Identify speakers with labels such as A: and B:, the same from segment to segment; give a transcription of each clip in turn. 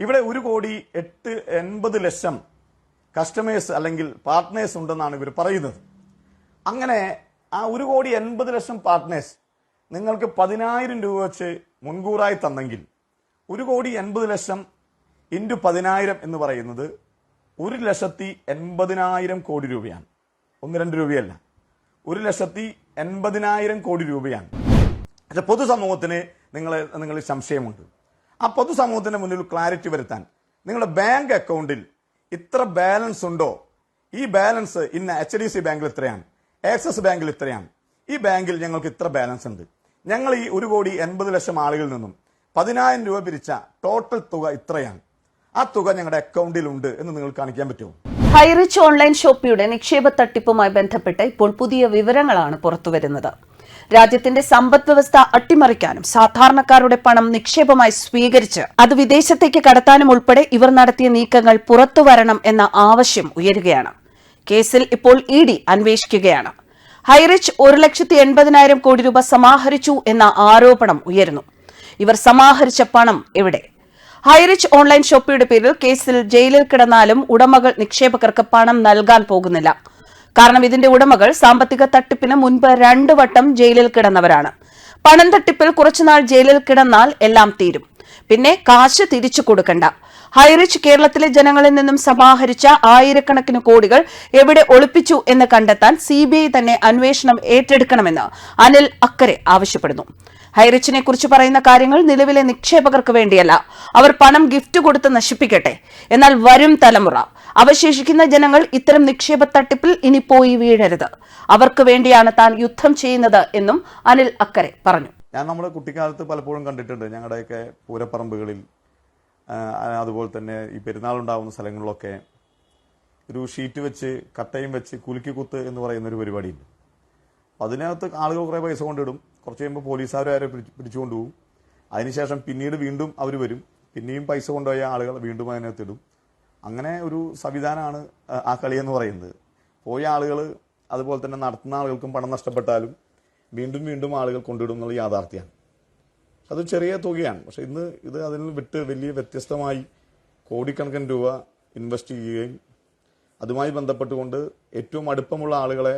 A: ഇവിടെ ഒരു കോടി എട്ട് എൺപത് ലക്ഷം കസ്റ്റമേഴ്സ് അല്ലെങ്കിൽ പാർട്ട്നേഴ്സ് ഉണ്ടെന്നാണ് ഇവർ പറയുന്നത്. അങ്ങനെ ആ ഒരു കോടി എൺപത് ലക്ഷം പാർട്ട്നേഴ്സ് നിങ്ങൾക്ക് പതിനായിരം രൂപ വെച്ച് മുൻകൂറായി തന്നെങ്കിൽ ഒരു കോടി എൺപത് ലക്ഷം ഇന്റു പതിനായിരം എന്ന് പറയുന്നത് ഒരു ലക്ഷത്തി എൺപതിനായിരം കോടി രൂപയാണ്. ഒന്ന് രണ്ട് രൂപയല്ല. ഒരു ലക്ഷത്തി എൺപതിനായിരം കോടി രൂപയാണ്. പക്ഷെ പൊതുസമൂഹത്തിന് നിങ്ങൾ നിങ്ങളിൽ സംശയമുണ്ട്. ആ പൊതുസമൂഹത്തിന്റെ മുന്നിൽ ക്ലാരിറ്റി വരുത്താൻ. നിങ്ങളുടെ ബാങ്ക് അക്കൗണ്ടിൽ ഇത്ര ബാലൻസ് ഉണ്ടോ? ഈ ബാലൻസ് ഇന്ന് എച്ച് ഡി സി ബാങ്കിൽ ഇത്രയാണ്. ആക്സിസ് ബാങ്കിൽ ഇത്രയാണ്. ഈ ബാങ്കിൽ ഞങ്ങൾക്ക് ഇത്ര ബാലൻസ് ഉണ്ട്. ഞങ്ങൾ ഈ ഒരു കോടി എൺപത് ലക്ഷം ആളുകളിൽ നിന്നും പതിനായിരം രൂപ പിരിച്ച ടോട്ടൽ തുക ഇത്രയാണ്. ആ തുക ഞങ്ങളുടെ അക്കൗണ്ടിലുണ്ട് എന്ന് നിങ്ങൾ കാണിക്കാൻ പറ്റുമോ?
B: ഹൈറിച്ച് ഓൺലൈൻ ഷോപ്പിയുടെ നിക്ഷേപ തട്ടിപ്പുമായി ബന്ധപ്പെട്ട് ഇപ്പോൾ പുതിയ വിവരങ്ങളാണ് പുറത്തുവരുന്നത്. രാജ്യത്തിന്റെ സമ്പദ് വ്യവസ്ഥ അട്ടിമറിക്കാനും സാധാരണക്കാരുടെ പണം നിക്ഷേപമായി സ്വീകരിച്ച് അത് വിദേശത്തേക്ക് കടത്താനും ഉൾപ്പെടെ ഇവർ നടത്തിയ നീക്കങ്ങൾ പുറത്തുവരണം എന്ന ആവശ്യം ഉയരുകയാണ്. കേസിൽ ഇപ്പോൾ ഇ ഡി അന്വേഷിക്കുകയാണ്. ഹൈറിച്ച് ഒരു ലക്ഷത്തി എൺപതിനായിരം കോടി രൂപ സമാഹരിച്ചു എന്ന ആരോപണം ഉയരുന്നു. ഇവർ സമാഹരിച്ച പണം എവിടെ? ഹൈറിച്ച് ഓൺലൈൻ ഷോപ്പിയുടെ പേരിൽ കേസിൽ ജയിലിൽ കിടന്നാലും ഉടമകൾ നിക്ഷേപകർക്ക് പണം നൽകാൻ പോകുന്നില്ല. കാരണം ഇതിന്റെ ഉടമകൾ സാമ്പത്തിക തട്ടിപ്പിന് മുൻപ് രണ്ടു വട്ടം ജയിലിൽ കിടന്നവരാണ്. പണം തട്ടിപ്പിൽ കുറച്ചുനാൾ ജയിലിൽ കിടന്നാൽ എല്ലാം തീരും. പിന്നെ കാശ് തിരിച്ചു കൊടുക്കണ്ട. ഹൈറിച്ച് കേരളത്തിലെ ജനങ്ങളിൽ നിന്നും സമാഹരിച്ച ആയിരക്കണക്കിന് കോടികൾ എവിടെ ഒളിപ്പിച്ചു എന്ന് കണ്ടെത്താൻ സിബിഐ തന്നെ അന്വേഷണം ഏറ്റെടുക്കണമെന്ന് അനിൽ അക്കരെ ആവശ്യപ്പെടുന്നു. ഹൈറിച്ചിനെ കുറിച്ച് പറയുന്ന കാര്യങ്ങൾ നിലവിലെ നിക്ഷേപകർക്ക് വേണ്ടിയല്ല. അവർ പണം ഗിഫ്റ്റ് കൊടുത്ത് നശിപ്പിക്കട്ടെ. എന്നാൽ വരും തലമുറ അവശേഷിക്കുന്ന ജനങ്ങൾ ഇത്തരം നിക്ഷേപ തട്ടിപ്പിൽ ഇനി പോയി വീഴരുത്. അവർക്ക് വേണ്ടിയാണ് താൻ യുദ്ധം ചെയ്യുന്നത് എന്നും അനിൽ അക്കരെ പറഞ്ഞു.
A: ഞാൻ നമ്മുടെ കുട്ടിക്കാലത്ത് പലപ്പോഴും കണ്ടിട്ടുണ്ട് ഞങ്ങളുടെയൊക്കെ പൂരപ്പറമ്പുകളിൽ അതുപോലെ തന്നെ ഈ പെരുന്നാളുണ്ടാവുന്ന സ്ഥലങ്ങളിലൊക്കെ ഒരു ഷീറ്റ് വെച്ച് കട്ടയും വെച്ച് കുലുക്കി കുത്ത് എന്ന് പറയുന്ന ഒരു പരിപാടിയുണ്ട് അതിനകത്ത് ആളുകൾ കുറേ പൈസ കൊണ്ടിടും. കുറച്ച് കഴിയുമ്പോൾ പോലീസുകാരും ആരെ പിടിച്ചുകൊണ്ട് പോകും അതിനുശേഷം പിന്നീട് വീണ്ടും അവർ വരും. പിന്നെയും പൈസ കൊണ്ടുപോയ ആളുകൾ വീണ്ടും അതിനകത്ത് ഇടും. അങ്ങനെ ഒരു സംവിധാനമാണ് ആ- ആ കളി എന്ന് പറയുന്നത്. പോയ ആളുകൾ അതുപോലെ തന്നെ നടത്തുന്ന ആളുകൾക്കും പണം നഷ്ടപ്പെട്ടാലും വീണ്ടും വീണ്ടും ആളുകൾ കൊണ്ടിടും എന്നുള്ള യാഥാർത്ഥ്യമാണ് അത് ചെറിയ തുകയാണ്. പക്ഷെ ഇന്ന് ഇത് അതിൽ വിട്ട് വലിയ വ്യത്യസ്തമായി കോടിക്കണക്കിന് രൂപ ഇൻവെസ്റ്റ് ചെയ്യുകയും അതുമായി ബന്ധപ്പെട്ടുകൊണ്ട് ഏറ്റവും അടുപ്പമുള്ള ആളുകളെ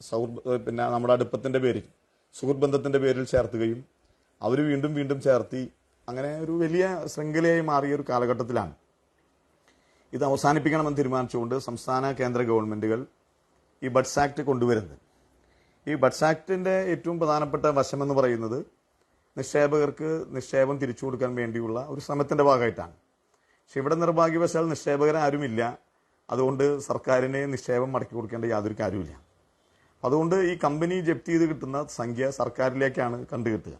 A: സൗഹൃദ പിന്നെ നമ്മുടെ അടുപ്പത്തിന്റെ പേരിൽ സുഹൃത്ത് ബന്ധത്തിന്റെ പേരിൽ ചേർത്തുകയും അവർ വീണ്ടും വീണ്ടും ചേർത്തി അങ്ങനെ ഒരു വലിയ ശൃംഖലയായി മാറിയ ഒരു കാലഘട്ടത്തിലാണ്. ഇത് അവസാനിപ്പിക്കണമെന്ന് തീരുമാനിച്ചുകൊണ്ട് സംസ്ഥാന കേന്ദ്ര ഗവൺമെന്റുകൾ ഈ ബഡ്സ് ആക്ട് കൊണ്ടുവരുന്നത്. ഈ ബഡ്സ് ആക്ടിന്റെ ഏറ്റവും പ്രധാനപ്പെട്ട വശമെന്ന് പറയുന്നത് നിക്ഷേപകർക്ക് നിക്ഷേപം തിരിച്ചു കൊടുക്കാൻ വേണ്ടിയുള്ള ഒരു ശ്രമത്തിന്റെ ഭാഗമായിട്ടാണ്. പക്ഷെ ഇവിടെ നിർഭാഗ്യവശാൽ നിക്ഷേപകരാരുമില്ല അതുകൊണ്ട് സർക്കാരിന് നിക്ഷേപം മടക്കി കൊടുക്കേണ്ട യാതൊരു കാര്യമില്ല അതുകൊണ്ട് ഈ കമ്പനി ജപ്തി ചെയ്ത് കിട്ടുന്ന സംഖ്യ സർക്കാരിലേക്കാണ് കണ്ടുകിട്ടുക.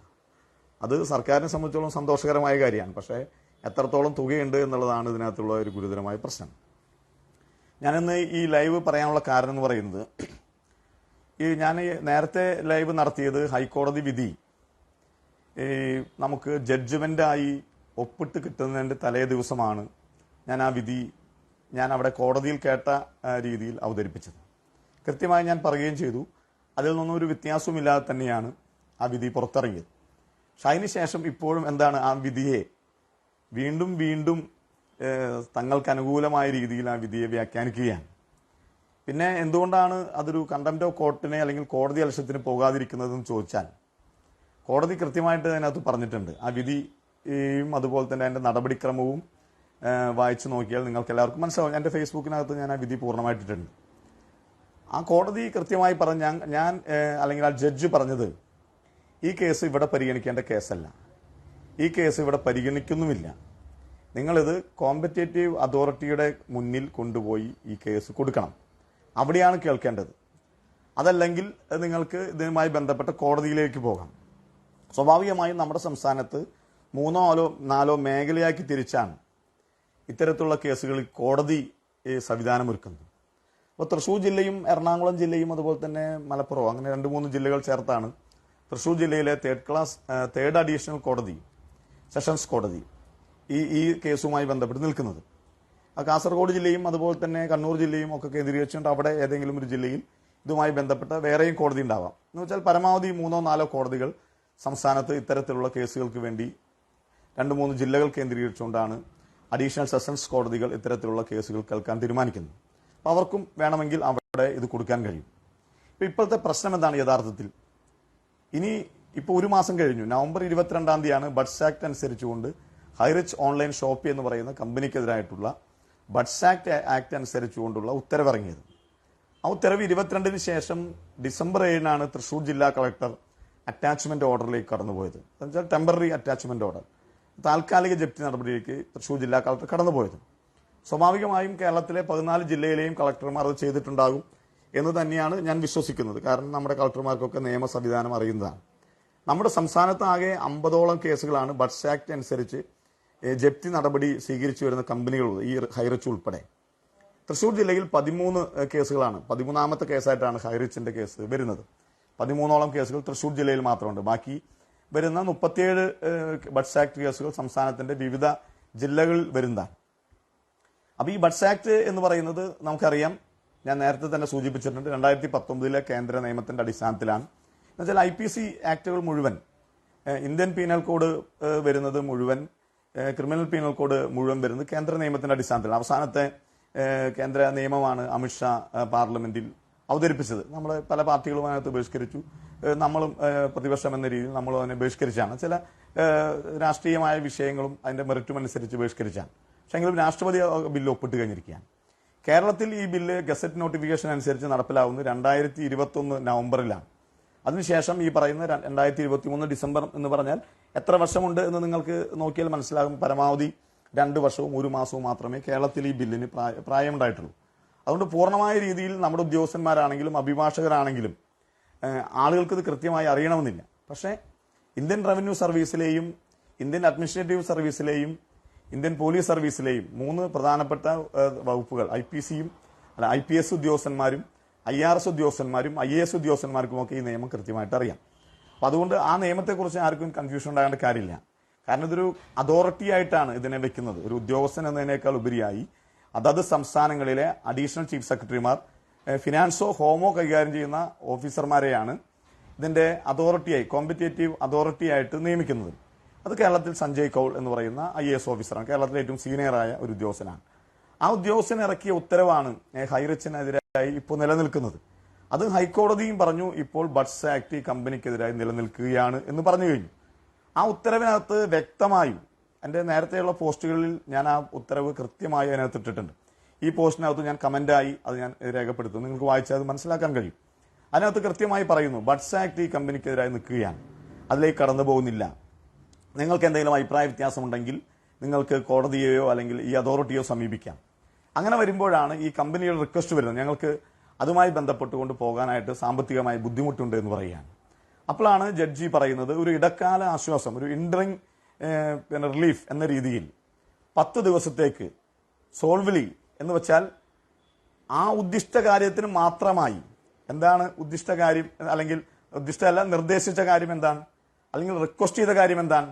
A: അത് സർക്കാരിനെ സംബന്ധിച്ചോളം സന്തോഷകരമായ കാര്യമാണ്. പക്ഷേ എത്രത്തോളം തുകയുണ്ട് എന്നുള്ളതാണ് ഇതിനകത്തുള്ള ഒരു ഗുരുതരമായ പ്രശ്നം. ഞാനിന്ന് ഈ ലൈവ് പറയാനുള്ള കാരണം എന്ന് പറയുന്നത് ഈ ഞാൻ നേരത്തെ ലൈവ് നടത്തിയത് ഹൈക്കോടതി വിധി. ഈ നമുക്ക് ജഡ്ജ്മെന്റായി ഒപ്പിട്ട് കിട്ടുന്നതിന്റെ തലേ ദിവസമാണ് ഞാൻ ആ വിധി ഞാൻ അവിടെ കോടതിയിൽ കേട്ട രീതിയിൽ അവതരിപ്പിച്ചത്. കൃത്യമായി ഞാൻ പറയുകയും ചെയ്തു. അതിൽ നിന്നും ഒരു വ്യത്യാസവുമില്ലാതെ തന്നെയാണ് ആ വിധി പുറത്തിറങ്ങിയത്. പക്ഷെ അതിനുശേഷം ഇപ്പോഴും എന്താണ് ആ വിധിയെ വീണ്ടും വീണ്ടും തങ്ങൾക്ക് അനുകൂലമായ രീതിയിൽ ആ വിധിയെ വ്യാഖ്യാനിക്കുകയാണ്. പിന്നെ എന്തുകൊണ്ടാണ് അതൊരു കണ്ടംപ്റ്റ് ഓഫ് കോർട്ടിനെ അല്ലെങ്കിൽ കോടതി അലക്ഷ്യത്തിന് പോകാതിരിക്കുന്നതെന്ന് ചോദിച്ചാൽ കോടതി കൃത്യമായിട്ട് അതിനകത്ത് പറഞ്ഞിട്ടുണ്ട്. ആ വിധിയും അതുപോലെ തന്നെ അതിന്റെ നടപടിക്രമവും വായിച്ചു നോക്കിയാൽ നിങ്ങൾക്ക് എല്ലാവർക്കും മനസ്സിലാവും. എന്റെ ഫേസ്ബുക്കിനകത്ത് ഞാൻ ആ വിധി പൂർണമായിട്ടിട്ടുണ്ട്. ആ കോടതി കൃത്യമായി പറഞ്ഞ ഞാൻ- അല്ലെങ്കിൽ ആ ജഡ്ജ് പറഞ്ഞത് ഈ കേസ് ഇവിടെ പരിഗണിക്കേണ്ട കേസല്ല. ഈ കേസ് ഇവിടെ പരിഗണിക്കുന്നുമില്ല. നിങ്ങളിത് കോമ്പറ്റേറ്റീവ് അതോറിറ്റിയുടെ മുന്നിൽ കൊണ്ടുപോയി ഈ കേസ് കൊടുക്കണം. അവിടെയാണ് കേൾക്കേണ്ടത്. അതല്ലെങ്കിൽ നിങ്ങൾക്ക് ഇതുമായി ബന്ധപ്പെട്ട കോടതിയിലേക്ക് പോകാം. സ്വാഭാവികമായും നമ്മുടെ സംസ്ഥാനത്ത് മൂന്നോ നാലോ നാലോ മേഖലയാക്കി തിരിച്ചാണ് ഇത്തരത്തിലുള്ള കേസുകളിൽ കോടതി സംവിധാനമൊരുക്കുന്നത്. അപ്പോൾ തൃശ്ശൂർ ജില്ലയും എറണാകുളം ജില്ലയും അതുപോലെ തന്നെ മലപ്പുറം അങ്ങനെ രണ്ട് മൂന്ന് ജില്ലകൾ ചേർത്താണ് തൃശ്ശൂർ ജില്ലയിലെ തേർഡ് ക്ലാസ് തേർഡ് അഡീഷണൽ കോടതി സെഷൻസ് കോടതി ഈ ഈ കേസുമായി ബന്ധപ്പെട്ട് നിൽക്കുന്നത്. കാസർഗോഡ് ജില്ലയും അതുപോലെ തന്നെ കണ്ണൂർ ജില്ലയും ഒക്കെ കേന്ദ്രീകരിച്ചുകൊണ്ട് അവിടെ ഏതെങ്കിലും ഒരു ജില്ലയിൽ ഇതുമായി ബന്ധപ്പെട്ട വേറെയും കോടതി ഉണ്ടാവാം. എന്ന് വെച്ചാൽ പരമാവധി മൂന്നോ നാലോ കോടതികൾ സംസ്ഥാനത്ത് ഇത്തരത്തിലുള്ള കേസുകൾക്ക് വേണ്ടി രണ്ട് മൂന്ന് ജില്ലകൾ കേന്ദ്രീകരിച്ചുകൊണ്ടാണ് അഡീഷണൽ സെഷൻസ് കോടതികൾ ഇത്തരത്തിലുള്ള കേസുകൾ കേൾക്കാൻ തീരുമാനിക്കുന്നത്. അപ്പോൾ അവർക്കും വേണമെങ്കിൽ അവിടെ ഇത് കൊടുക്കാൻ കഴിയും. ഇപ്പോൾ ഇപ്പോഴത്തെ പ്രശ്നം എന്താണ് യഥാർത്ഥത്തിൽ? ഇനി ഇപ്പോൾ ഒരു മാസം കഴിഞ്ഞു. നവംബർ ഇരുപത്തിരണ്ടാം തീയതിയാണ് ബഡ്സ് ആക്ട് അനുസരിച്ചുകൊണ്ട് ഹൈറിച്ച് ഓൺലൈൻ ഷോപ്പി എന്ന് പറയുന്ന കമ്പനിക്കെതിരായിട്ടുള്ള ബഡ്സ് ആക്ട് ആക്ട് അനുസരിച്ചുകൊണ്ടുള്ള ഉത്തരവിറങ്ങിയത്. ആ ഉത്തരവ് ഇരുപത്തിരണ്ടിന് ശേഷം ഡിസംബർ ഏഴിനാണ് തൃശൂർ ജില്ലാ കളക്ടർ അറ്റാച്ച്മെന്റ് ഓർഡറിലേക്ക് കടന്നുപോയത്. എന്നുവെച്ചാൽ ടെമ്പററി അറ്റാച്ച്മെന്റ് ഓർഡർ. താൽക്കാലിക ജപ്തി നടപടിയിലേക്ക് തൃശൂർ ജില്ലാ കളക്ടർ കടന്നുപോയത്. സ്വാഭാവികമായും കേരളത്തിലെ പതിനാല് ജില്ലയിലെയും കളക്ടർമാർ അത് ചെയ്തിട്ടുണ്ടാകും എന്ന് തന്നെയാണ് ഞാൻ വിശ്വസിക്കുന്നത്. കാരണം നമ്മുടെ കളക്ടർമാർക്കൊക്കെ നിയമ സംവിധാനം അറിയുന്നതാണ്. നമ്മുടെ സംസ്ഥാനത്ത് ആകെ അമ്പതോളം കേസുകളാണ് ബഡ്സ് ആക്ട് അനുസരിച്ച് ജപ്തി നടപടി സ്വീകരിച്ചു വരുന്ന കമ്പനികളുണ്ട്. ഈ ഹൈറിച്ച് ഉൾപ്പെടെ. തൃശൂർ ജില്ലയിൽ പതിമൂന്ന് കേസുകളാണ്. പതിമൂന്നാമത്തെ കേസായിട്ടാണ് ഹൈറിച്ചിന്റെ കേസ് വരുന്നത്. പതിമൂന്നോളം കേസുകൾ തൃശൂർ ജില്ലയിൽ മാത്രമുണ്ട്. ബാക്കി വരുന്ന മുപ്പത്തിയേഴ് ബഡ്സ് ആക്ട് കേസുകൾ സംസ്ഥാനത്തിന്റെ വിവിധ ജില്ലകളിൽ വരുന്നതാണ്. അപ്പൊ ഈ ബഡ്സ് ആക്ട് എന്ന് പറയുന്നത് നമുക്കറിയാം. ഞാൻ നേരത്തെ തന്നെ സൂചിപ്പിച്ചിട്ടുണ്ട്. രണ്ടായിരത്തി പത്തൊമ്പതിലെ കേന്ദ്ര നിയമത്തിന്റെ അടിസ്ഥാനത്തിലാണ്. എന്നുവെച്ചാൽ ഐ പി സി ആക്ടുകൾ മുഴുവൻ ഇന്ത്യൻ പീനൽ കോഡ് വരുന്നത് മുഴുവൻ ക്രിമിനൽ പീനൽ കോഡ് മുഴുവൻ വരുന്നത് കേന്ദ്ര നിയമത്തിന്റെ അടിസ്ഥാനത്തിൽ അവസാനത്തെ കേന്ദ്ര നിയമമാണ് അമിത്ഷാ പാർലമെന്റിൽ അവതരിപ്പിച്ചത്. നമ്മൾ പല പാർട്ടികളും അതിനകത്ത് ബഹിഷ്കരിച്ചു. നമ്മളും പ്രതിപക്ഷം എന്ന രീതിയിൽ നമ്മളും അതിനെ ബഹിഷ്കരിച്ചാണ്. ചില രാഷ്ട്രീയമായ വിഷയങ്ങളും അതിന്റെ മെറിറ്റും അനുസരിച്ച് ബഹിഷ്കരിച്ചാണ്. പക്ഷെ എങ്കിലും രാഷ്ട്രപതി ബില്ല് ഒപ്പിട്ട് കഴിഞ്ഞിരിക്കുകയാണ്. കേരളത്തിൽ ഈ ബില്ല് ഗസറ്റ് നോട്ടിഫിക്കേഷൻ അനുസരിച്ച് നടപ്പിലാവുന്നത് രണ്ടായിരത്തി ഇരുപത്തി ഒന്ന് നവംബറിലാണ്. അതിനുശേഷം ഈ പറയുന്ന രണ്ടായിരത്തി ഇരുപത്തി മൂന്ന് ഡിസംബർ എന്ന് പറഞ്ഞാൽ എത്ര വർഷമുണ്ട് എന്ന് നിങ്ങൾക്ക് നോക്കിയാൽ മനസ്സിലാകും. പരമാവധി രണ്ട് വർഷവും ഒരു മാസവും മാത്രമേ കേരളത്തിൽ ഈ ബില്ലിന് പ്രായ- പ്രായമുണ്ടായിട്ടുള്ളൂ. അതുകൊണ്ട് പൂർണമായ രീതിയിൽ നമ്മുടെ ഉദ്യോഗസ്ഥന്മാരാണെങ്കിലും അഭിഭാഷകരാണെങ്കിലും ആളുകൾക്ക് ഇത് കൃത്യമായി അറിയണമെന്നില്ല. പക്ഷേ ഇന്ത്യൻ റവന്യൂ സർവീസിലെയും ഇന്ത്യൻ അഡ്മിനിസ്ട്രേറ്റീവ് സർവീസിലെയും ഇന്ത്യൻ പോലീസ് സർവീസിലെയും മൂന്ന് പ്രധാനപ്പെട്ട വകുപ്പുകൾ ഐ പി സിയും അല്ല ഐ പി എസ് ഉദ്യോഗസ്ഥന്മാരും ഐ ആർ എസ് ഉദ്യോഗസ്ഥന്മാരും ഐ എ എസ് ഉദ്യോഗസ്ഥന്മാർക്കും ഒക്കെ ഈ നിയമം കൃത്യമായിട്ട് അറിയാം. അപ്പൊ അതുകൊണ്ട് ആ നിയമത്തെക്കുറിച്ച് ആർക്കും കൺഫ്യൂഷൻ ഉണ്ടാകേണ്ട കാര്യമില്ല. കാരണം ഇതൊരു അതോറിറ്റി ആയിട്ടാണ് ഇതിനെ വെക്കുന്നത്. ഒരു ഉദ്യോഗസ്ഥൻ എന്നതിനേക്കാൾ ഉപരിയായി അതത് സംസ്ഥാനങ്ങളിലെ അഡീഷണൽ ചീഫ് സെക്രട്ടറിമാർ ഫിനാൻസോ ഹോമോ കൈകാര്യം ചെയ്യുന്ന ഓഫീസർമാരെയാണ് ഇതിന്റെ അതോറിറ്റിയായി കോമ്പറ്റേറ്റീവ് അതോറിറ്റി ആയിട്ട് നിയമിക്കുന്നത്. അത് കേരളത്തിൽ സഞ്ജയ് കൗൾ എന്ന് പറയുന്ന ഐ എസ് ഓഫീസറാണ് കേരളത്തിലെ ഏറ്റവും സീനിയറായ ഒരു ഉദ്യോഗസ്ഥനാണ്. ആ ഉദ്യോഗസ്ഥൻ ഇറക്കിയ ഉത്തരവാണ് ഏഹ്, ഹൈറിച്ചിനെതിരായി ഇപ്പോൾ നിലനിൽക്കുന്നത്. അത് ഹൈക്കോടതിയും പറഞ്ഞു ഇപ്പോൾ ബഡ്സ് ആക്ട് ഈ കമ്പനിക്കെതിരായി നിലനിൽക്കുകയാണ് എന്ന് പറഞ്ഞു കഴിഞ്ഞു. ആ ഉത്തരവിനകത്ത് വ്യക്തമായും എന്റെ നേരത്തെയുള്ള പോസ്റ്റുകളിൽ ഞാൻ ആ ഉത്തരവ് കൃത്യമായി അതിനകത്ത് ഇട്ടിട്ടുണ്ട്. ഈ പോസ്റ്റിനകത്ത് ഞാൻ കമന്റായി അത് ഞാൻ രേഖപ്പെടുത്തും നിങ്ങൾക്ക് വായിച്ചാൽ അത് മനസ്സിലാക്കാൻ കഴിയും. അതിനകത്ത് കൃത്യമായി പറയുന്നു ബഡ്സ് ആക്ട് ഈ കമ്പനിക്കെതിരായി നിൽക്കുകയാണ്. അതിലേക്ക് കടന്നു പോകുന്നില്ല. നിങ്ങൾക്ക് എന്തെങ്കിലും അഭിപ്രായ വ്യത്യാസമുണ്ടെങ്കിൽ നിങ്ങൾക്ക് കോടതിയെയോ അല്ലെങ്കിൽ ഈ അതോറിറ്റിയോ സമീപിക്കാം. അങ്ങനെ വരുമ്പോഴാണ് ഈ കമ്പനിയുടെ റിക്വസ്റ്റ് വരുന്നത്. ഞങ്ങൾക്ക് അതുമായി ബന്ധപ്പെട്ടുകൊണ്ട് പോകാനായിട്ട് സാമ്പത്തികമായി ബുദ്ധിമുട്ടുണ്ട് എന്ന് പറയുകയാണ്. അപ്പോഴാണ് ജഡ്ജി പറയുന്നത് ഒരു ഇടക്കാല ആശ്വാസം ഒരു ഇൻഡറിങ് പിന്നെ റിലീഫ് എന്ന രീതിയിൽ പത്ത് ദിവസത്തേക്ക് സോൾവിലി എന്ന് വെച്ചാൽ ആ ഉദ്ദിഷ്ട കാര്യത്തിന് മാത്രമായി എന്താണ് ഉദ്ദിഷ്ട കാര്യം അല്ലെങ്കിൽ ഉദ്ദിഷ്ട അല്ല നിർദ്ദേശിച്ച കാര്യം എന്താണ്? അല്ലെങ്കിൽ റിക്വസ്റ്റ് ചെയ്ത കാര്യം എന്താണ്?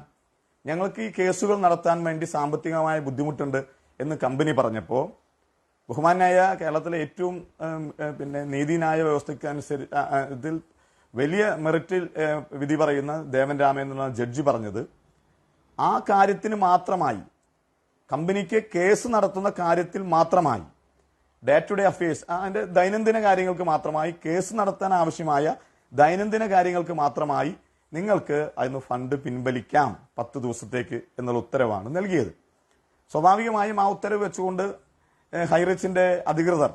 A: ഞങ്ങൾക്ക് ഈ കേസുകൾ നടത്താൻ വേണ്ടി സാമ്പത്തികമായ ബുദ്ധിമുട്ടുണ്ട് എന്ന് കമ്പനി പറഞ്ഞപ്പോൾ ബഹുമാനായ കേരളത്തിലെ ഏറ്റവും പിന്നെ നീതിന്യായ വ്യവസ്ഥയ്ക്ക് അനുസരിച്ച് ഇതിൽ വലിയ മെറിറ്റിൽ വിധി പറയുന്ന ദേവൻ രാമൻ എന്നുള്ള ജഡ്ജി പറഞ്ഞത്. ആ കാര്യത്തിന് മാത്രമായി കമ്പനിക്ക് കേസ് നടത്തുന്ന കാര്യത്തിൽ മാത്രമായി ഡേ ടു ഡേ അഫയേഴ്സ് അതിന്റെ ദൈനംദിന കാര്യങ്ങൾക്ക് മാത്രമായി കേസ് നടത്താൻ ആവശ്യമായ ദൈനംദിന കാര്യങ്ങൾക്ക് മാത്രമായി നിങ്ങൾക്ക് അതിന് ഫണ്ട് പിൻവലിക്കാം പത്ത് ദിവസത്തേക്ക് എന്നുള്ള ഉത്തരവാണ് നൽകിയത്. സ്വാഭാവികമായും ആ ഉത്തരവ് വെച്ചുകൊണ്ട് ഹൈറിച്ചിന്റെ അധികൃതർ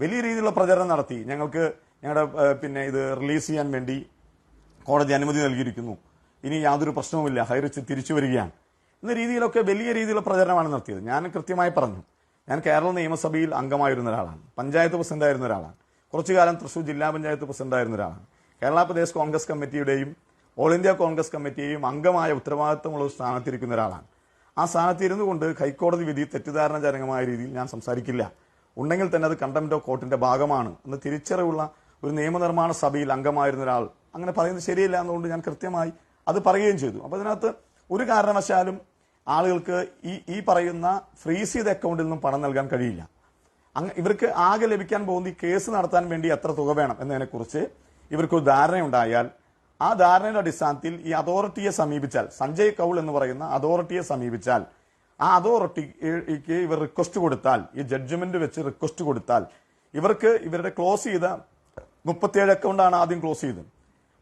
A: വലിയ രീതിയിലുള്ള പ്രചരണം നടത്തി. ഞങ്ങൾക്ക് ഞങ്ങളുടെ പിന്നെ ഇത് റിലീസ് ചെയ്യാൻ വേണ്ടി കോടതി അനുമതി നൽകിയിരിക്കുന്നു. ഇനി യാതൊരു പ്രശ്നവുമില്ല. ഹൈറിച്ച് തിരിച്ചു വരികയാണ്. എന്ന രീതിയിലൊക്കെ വലിയ രീതിയിലുള്ള പ്രചരണമാണ് നടത്തിയത്. ഞാൻ കൃത്യമായി പറഞ്ഞു. ഞാൻ കേരള നിയമസഭയിൽ അംഗമായിരുന്ന ഒരാളാണ്. പഞ്ചായത്ത് പ്രസിഡന്റായിരുന്ന ഒരാളാണ്. കുറച്ചു കാലം തൃശൂർ ജില്ലാ പഞ്ചായത്ത് പ്രസിഡന്റായിരുന്ന ഒരാളാണ്. കേരള പ്രദേശ് കോൺഗ്രസ് കമ്മിറ്റിയുടെയും ഓൾ ഇന്ത്യ കോൺഗ്രസ് കമ്മിറ്റിയെയും അംഗമായ ഉത്തരവാദിത്തമുള്ള സ്ഥാനത്തിരിക്കുന്ന ഒരാളാണ്. ആ സ്ഥാനത്ത് ഇരുന്നു കൊണ്ട് ഹൈക്കോടതി വിധി തെറ്റിദ്ധാരണജനകമായ രീതിയിൽ ഞാൻ സംസാരിക്കില്ല. ഉണ്ടെങ്കിൽ തന്നെ അത് കണ്ടംപ്റ്റ് ഓഫ് കോർട്ടിന്റെ ഭാഗമാണ്. എന്ന് തിരിച്ചറിവുള്ള ഒരു നിയമനിർമ്മാണ സഭയിൽ അംഗമായിരുന്ന ഒരാൾ അങ്ങനെ പറയുന്നത് ശരിയല്ല എന്നുകൊണ്ട് ഞാൻ കൃത്യമായി അത് പറയുകയും ചെയ്തു. അപ്പൊ അതിനകത്ത് ഒരു കാരണവശാലും ആളുകൾക്ക് ഈ ഈ പറയുന്ന ഫ്രീസ് ചെയ്ത അക്കൗണ്ടിൽ നിന്നും പണം നൽകാൻ കഴിയില്ല. ഇവർക്ക് ആകെ ലഭിക്കാൻ പോകുന്ന ഈ കേസ് നടത്താൻ വേണ്ടി എത്ര തുക വേണം എന്നതിനെക്കുറിച്ച് ഇവർക്കൊരു ധാരണയുണ്ടായാൽ ആ ധാരണയുടെ അടിസ്ഥാനത്തിൽ ഈ അതോറിറ്റിയെ സമീപിച്ചാൽ സഞ്ജയ് കൗൾ എന്ന് പറയുന്ന അതോറിറ്റിയെ സമീപിച്ചാൽ ആ അതോറിറ്റിക്ക് ഇവർ റിക്വസ്റ്റ് കൊടുത്താൽ ഈ ജഡ്ജ്മെന്റ് വെച്ച് റിക്വസ്റ്റ് കൊടുത്താൽ ഇവർക്ക് ഇവരുടെ ക്ലോസ് ചെയ്ത മുപ്പത്തിയേഴ് അക്കൗണ്ടാണ് ആദ്യം ക്ലോസ് ചെയ്തത്.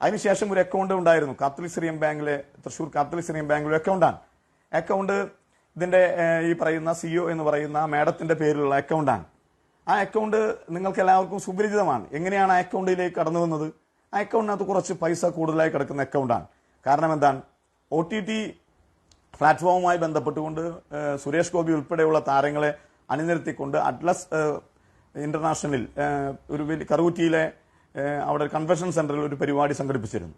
A: അതിനുശേഷം ഒരു അക്കൗണ്ട് ഉണ്ടായിരുന്നു. കാത്തലിക് ബാങ്കിലെ തൃശൂർ കാത്തലിക് ബാങ്കിലെ ഒരു അക്കൗണ്ടാണ് അക്കൗണ്ട് ഇതിന്റെ ഈ പറയുന്ന സിഇഒ എന്ന് പറയുന്ന മാഡത്തിന്റെ പേരിലുള്ള അക്കൗണ്ടാണ് ആ അക്കൗണ്ട് നിങ്ങൾക്ക് എല്ലാവർക്കും സുപരിചിതമാണ്. എങ്ങനെയാണ് ആ അക്കൗണ്ടിലേക്ക് കടന്നു വന്നത്? ആ അക്കൗണ്ടിനകത്ത് കുറച്ച് പൈസ കൂടുതലായി കിടക്കുന്ന അക്കൗണ്ടാണ്. കാരണം എന്താണ്? ഒ ടി ടി പ്ലാറ്റ്ഫോമുമായി ബന്ധപ്പെട്ടുകൊണ്ട് സുരേഷ് ഗോപി ഉൾപ്പെടെയുള്ള താരങ്ങളെ അണിനിരത്തിക്കൊണ്ട് അറ്റ്ലസ് ഇന്റർനാഷണലിൽ ഒരു കറൂറ്റിയിലെ അവിടെ കൺവെൻഷൻ സെന്ററിൽ ഒരു പരിപാടി സംഘടിപ്പിച്ചിരുന്നു.